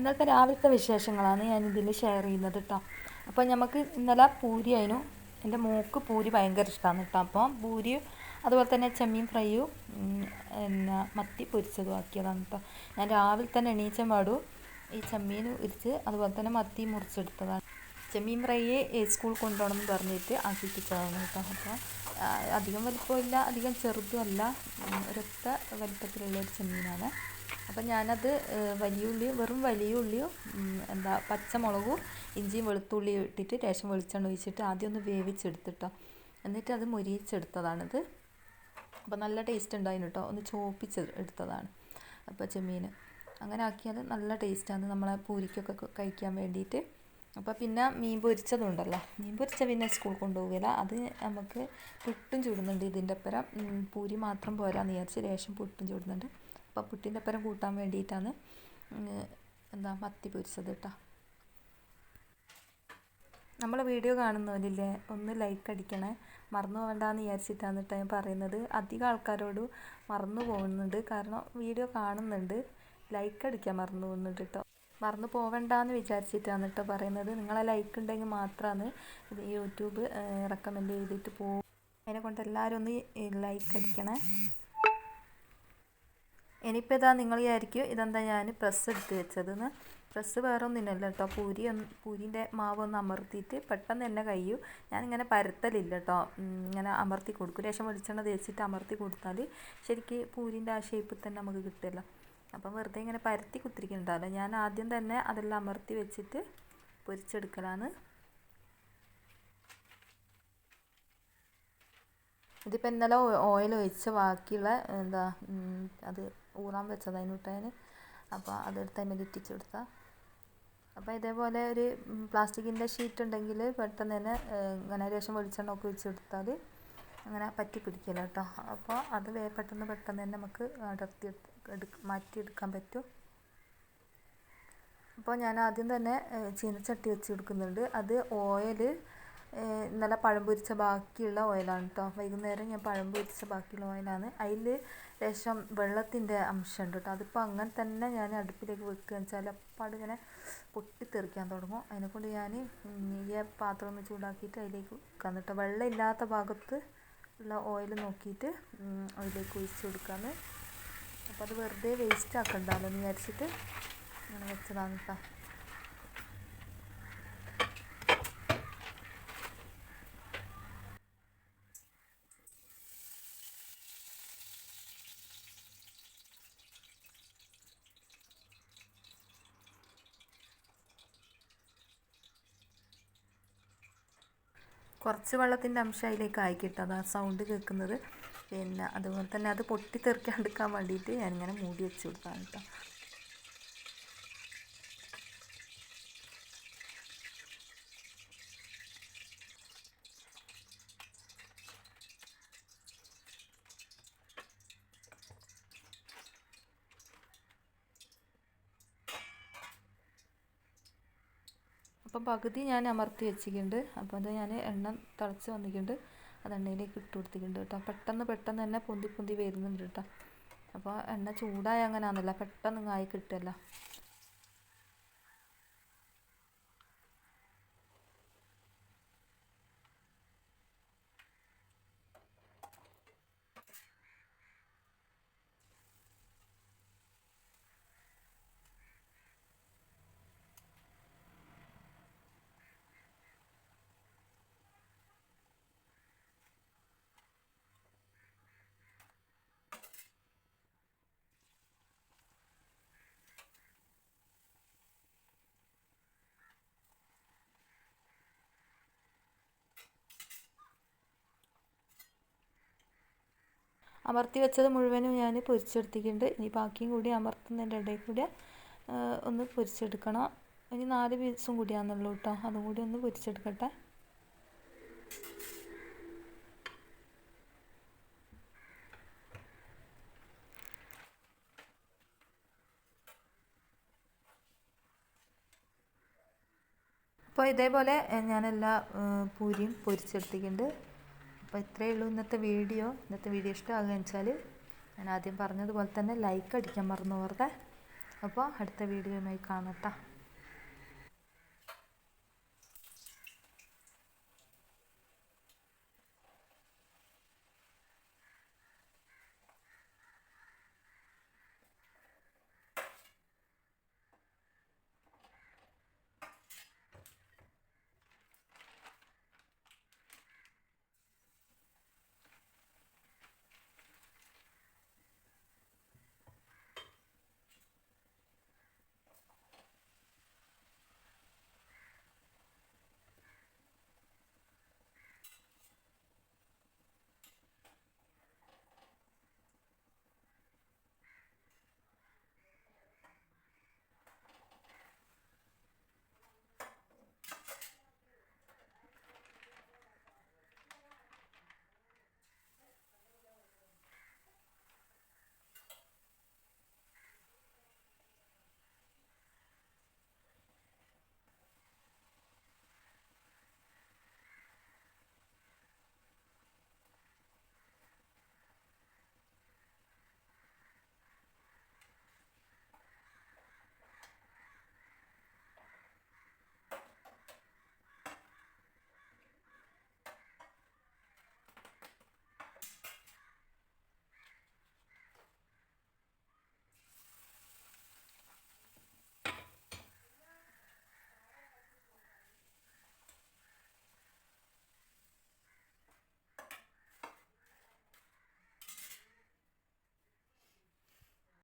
ഇന്നത്തെ രാവിലത്തെ വിശേഷങ്ങളാണ് ഞാൻ ഇതിൽ ഷെയർ ചെയ്യുന്നത് കേട്ടോ അപ്പോൾ നമുക്ക് ഇന്നലെ പൂരി ആയിരുന്നു. എന്റെ മോക്ക് പൂരി ഭയങ്കര ഇഷ്ടമാണ് കേട്ടോ അപ്പോൾ പൂരി അതുപോലെ തന്നെ ചെമ്മീൻ ഫ്രൈയും പിന്നെ മത്തി പൊരിച്ചതും ആക്കിയതാണ് കേട്ടോ ഞാൻ രാവിലെ തന്നെ എണീച്ച പാടും ഈ ചെമ്മീൻ ഉരിച്ച് അതുപോലെ തന്നെ മത്തി മുറിച്ചെടുത്തതാണ്. ചെമ്മീൻ ഫ്രൈ സ്കൂൾ കൊണ്ടുപോകണം എന്ന് പറഞ്ഞിട്ട് ആക്കിപ്പിച്ചതാണ് കേട്ടോ അപ്പോൾ അധികം വലിപ്പമില്ല അധികം ചെറുതുമല്ല. ഒരൊത്ത വലിപ്പത്തിലുള്ള ഒരു ചെമ്മീനാണ്. അപ്പം ഞാനത് വലിയ ഉള്ളിയും വെറും വലിയ ഉള്ളിയും എന്താ പച്ചമുളകും ഇഞ്ചിയും വെളുത്തുള്ളിയും ഇട്ടിട്ട് രേഷം വെളിച്ചെണ്ണ ഒഴിച്ചിട്ട് ആദ്യം ഒന്ന് വേവിച്ചെടുത്തിട്ടോ. എന്നിട്ട് അത് മുരിയിച്ചെടുത്തതാണിത്. അപ്പോൾ നല്ല ടേസ്റ്റ് ഉണ്ടായിരുന്നു കേട്ടോ ഒന്ന് ചോപ്പിച്ച് എടുത്തതാണ്. അപ്പോൾ ചെമ്മീൻ അങ്ങനെ ആക്കിയാൽ നല്ല ടേസ്റ്റാണ് നമ്മളെ പൂരിക്കൊക്കെ കഴിക്കാൻ വേണ്ടിയിട്ട്. അപ്പോൾ പിന്നെ മീൻ പൊരിച്ചതുണ്ടല്ലോ മീൻ പൊരിച്ച പിന്നെ സ്കൂൾ കൊണ്ടുപോകില്ല അത് നമുക്ക് പുട്ടും ചൂടുന്നുണ്ട് ഇതിന്റെ അപ്പുറം. പൂരി മാത്രം പോരാന്ന് വിചാരിച്ച് രേഷം പുട്ടും ചുടുന്നുണ്ട്. അപ്പോൾ പുട്ടിന്റെ ഒപ്പരം കൂട്ടാൻ വേണ്ടിയിട്ടാണ് എന്താ മത്തി പൊരിച്ചത് കേട്ടോ നമ്മളെ വീഡിയോ കാണുന്നവരില്ലേ ഒന്ന് ലൈക്ക് അടിക്കണേ. മറന്നു പോകണ്ടെന്ന് വിചാരിച്ചിട്ടാണ് കേട്ടോ ഞാൻ പറയുന്നത്. അധികം ആൾക്കാരോട് മറന്നു പോകുന്നുണ്ട്. കാരണം വീഡിയോ കാണുന്നുണ്ട്. ലൈക്ക് അടിക്കാൻ മറന്നു പോകുന്നുണ്ട് കേട്ടോ മറന്നു പോകണ്ടെന്ന് വിചാരിച്ചിട്ടാണ് കേട്ടോ പറയുന്നത്. നിങ്ങളെ ലൈക്ക് ഉണ്ടെങ്കിൽ മാത്രമാണ് യൂട്യൂബ് റെക്കമെൻഡ് ചെയ്തിട്ട് പോകും അതിനെ കൊണ്ട് എല്ലാവരും ഒന്ന് ലൈക്ക് അടിക്കണേ. ഇനിയിപ്പോൾ ഇതാ നിങ്ങൾ വിചാരിക്കും ഇതെന്താ ഞാൻ പ്രസ് എടുത്ത് വെച്ചതെന്ന്. പ്രസ് വേറെ ഒന്നിനല്ല കേട്ടോ. പൂരി ഒന്ന് പൂരിന്റെ മാവ് ഒന്ന് അമർത്തിയിട്ട് പെട്ടെന്ന് തന്നെ കഴിയും. ഞാനിങ്ങനെ പരത്തലില്ല കേട്ടോ. ഇങ്ങനെ അമർത്തി കൊടുക്കും. ലേശം വെളിച്ചെണ്ണ തേച്ചിട്ട് അമർത്തി കൊടുത്താൽ ശരിക്ക് പൂരിന്റെ ആ ഷേപ്പിൽ തന്നെ നമുക്ക് കിട്ടുമല്ലോ. അപ്പം വെറുതെ ഇങ്ങനെ പരത്തി കുത്തിരിക്കുന്നുണ്ടാവില്ല ഞാൻ ആദ്യം തന്നെ അതെല്ലാം അമർത്തി വെച്ചിട്ട് പൊരിച്ചെടുക്കലാണ്. ഇതിപ്പോൾ ഇന്നലെ ഓയിൽ ഒഴിച്ച് ബാക്കിയുള്ള എന്താ അത് ഊറാൻ വെച്ചതായിരുന്നു ഇട്ടതിന് അപ്പോൾ അതെടുത്ത് അതിനെ ഇറ്റിച്ച് കൊടുത്താൽ അപ്പോൾ ഇതേപോലെ ഒരു പ്ലാസ്റ്റിക്കിന്റെ ഷീറ്റ് ഉണ്ടെങ്കിൽ പെട്ടെന്ന് തന്നെ ഇങ്ങനെ രേഷം വെളിച്ചെണ്ണ ഒക്കെ കൊടുത്താൽ അങ്ങനെ പറ്റി പിടിക്കില്ല കേട്ടോ അപ്പോൾ അത് വേ പെട്ടെന്ന് പെട്ടെന്ന് തന്നെ നമുക്ക് അടർത്തി എടുക്ക മാറ്റിയെടുക്കാൻ പറ്റും. അപ്പോൾ ഞാൻ ആദ്യം തന്നെ ചീനച്ചട്ടി വെച്ച് കൊടുക്കുന്നുണ്ട് അത് ഓയിൽ ഇന്നലെ പഴം പൊരിച്ച ബാക്കിയുള്ള ഓയിലാണ് കേട്ടോ വൈകുന്നേരം ഞാൻ പഴം പൊരിച്ച ബാക്കിയുള്ള ഓയിലാണ്. അതിൽ ലേശം വെള്ളത്തിന്റെ അംശമുണ്ട് കേട്ടോ അതിപ്പോൾ അങ്ങനെ തന്നെ ഞാൻ അടുപ്പിലേക്ക് വെക്കുകയെന്ന് വെച്ചാൽ അപ്പാട് ഇങ്ങനെ പൊട്ടിത്തെറിക്കാൻ തുടങ്ങും. അതിനെക്കൊണ്ട് ഞാൻ ഈ പാത്രം ഒന്ന് ചൂടാക്കിയിട്ട് അതിലേക്ക് വെക്കാൻ കേട്ടോ വെള്ളം ഇല്ലാത്ത ഭാഗത്ത് ഉള്ള ഓയിൽ നോക്കിയിട്ട് അതിലേക്ക് ഒഴിച്ച് കൊടുക്കാമെന്ന് അപ്പോൾ അത് വെറുതെ വേസ്റ്റ് ആക്കണ്ടല്ലോ എന്ന് വിചാരിച്ചിട്ട് അങ്ങനെ വെച്ചതാണ് കേട്ടോ കുറച്ച് വെള്ളത്തിന്റെ അംശം അതിലേക്ക് ആയിക്കിട്ടും അത് ആ സൗണ്ട് കേൾക്കുന്നത്. പിന്നെ അതുപോലെ തന്നെ അത് പൊട്ടിത്തെറിക്കാണ്ടിരിക്കാൻ വേണ്ടിയിട്ട് ഞാനിങ്ങനെ മൂടി വെച്ച് കൊടുത്താണ് കേട്ടോ. അപ്പം പകുതി ഞാൻ അമർത്തി വെച്ചിട്ടുണ്ട്. അപ്പോൾ അത് ഞാൻ എണ്ണ തിളച്ച് വന്നിട്ടുണ്ട്. അത് എണ്ണയിലേക്ക് ഇട്ട് കൊടുത്തിട്ടുണ്ട് കേട്ടോ. പെട്ടെന്ന് പെട്ടെന്ന് തന്നെ പൊന്തി പൊന്തി വരുന്നുണ്ട് കേട്ടോ. അപ്പോൾ എണ്ണ ചൂടായ അങ്ങനെ ആണല്ലോ പെട്ടെന്ന് ആയി കിട്ടുമല്ലോ അമർത്തി വെച്ചത് മുഴുവനും ഞാൻ പൊരിച്ചെടുത്തിട്ടുണ്ട്. ഇനി ബാക്കിയും കൂടി അമർത്തുന്നതിന്റെ ഇടയിൽ കൂടി ഒന്ന് പൊരിച്ചെടുക്കണം. ഇനി നാല് പീസും കൂടിയാണെന്നുള്ളൂ കേട്ടോ. അതും കൂടി ഒന്ന് പൊരിച്ചെടുക്കട്ടെ. അപ്പോൾ ഇതേപോലെ ഞാൻ പൂരിയും പൊരിച്ചെടുത്തിട്ടുണ്ട്. അപ്പോൾ ഇത്രയേ ഉള്ളൂ ഇന്നത്തെ വീഡിയോ. ഇന്നത്തെ വീഡിയോ ഇഷ്ടമാകുക വെച്ചാൽ ഞാൻ ആദ്യം പറഞ്ഞതുപോലെ തന്നെ ലൈക്ക് അടിക്കാൻ മറന്നു വെറുതെ അപ്പോൾ അടുത്ത വീഡിയോയുമായി കാണാം ട്ടാ